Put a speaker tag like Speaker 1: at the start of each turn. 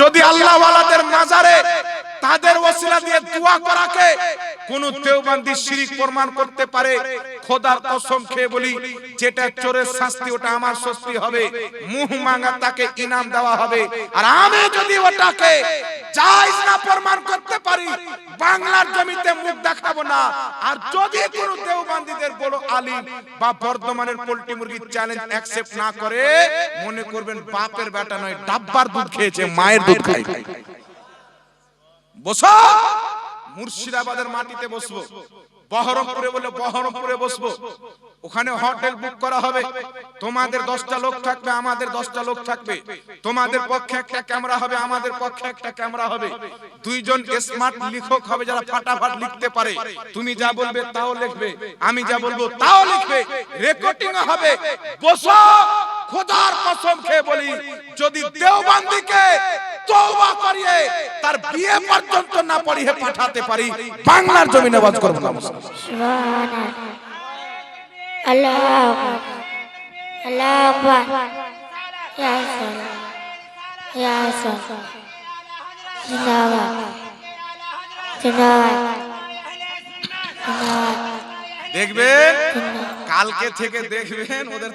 Speaker 1: যদি আল্লাহ ওয়ালাদের মাজারে তাদের ওসিলা দিয়ে দোয়া করাকে কোন দেওবান্দি শিরিক প্রমাণ করতে পারে, খোদার কসম খেয়ে বলি, যেটা চোরের শাস্তি, ওটা আমার শাস্তি হবে, মুহ মাঙ্গা তাকে ইনাম দেওয়া হবে। আর আমি যদি ওটাকে জায়েজ না প্রমাণ করতে পারি, বাংলার জমিতে মুখ দেখাবো না। আর যদি কোন দেওবান্দিদের বড় আলিম বা বর্ধমানের পোল্ট্রি মুরগির চ্যালেঞ্জ অ্যাকসেপ্ট না করে, মনে করবেন বাপের বেটা নয়, ডাব্বার দুধ খেয়েছে, মায়ের দুধ খাই বসো, মুর্শিদাবাদের মাটিতে বসবো, বহরমপুরে বলে বহরমপুরে বসবো, ওখানে হোটেল বুক করা হবে। তোমাদের দশটা লোক থাকবে আমাদের দশটা লোক থাকবে। তোমাদের পক্ষে একটা ক্যামেরা হবে আমাদের পক্ষে একটা ক্যামেরা হবে। দুইজন স্মার্ট লেখক হবে যারা ফাটাফাট লিখতে পারে। তুমি যা বলবে তাও লিখবে। আমি যা বলব তাও লিখবে। রেকর্ডিং হবে। বসো খোদার কসম খেয়ে বলি যদি দেওবান্দিকে তওবা করিয়ে তার বিয়ে পর্যন্ত না পড়িয়ে পাঠাতে পারি বাংলার জমিনে বাজ করব না।
Speaker 2: সুবহান আল্লাহ আল্লাহ আকবার। ইয়া সালাম ইয়া সালাম জিন্দাবাদ। জিন্দাবাদ। জিন্দাবাদ।
Speaker 1: দেখবেন কালকে থেকে দেখবেন ওদের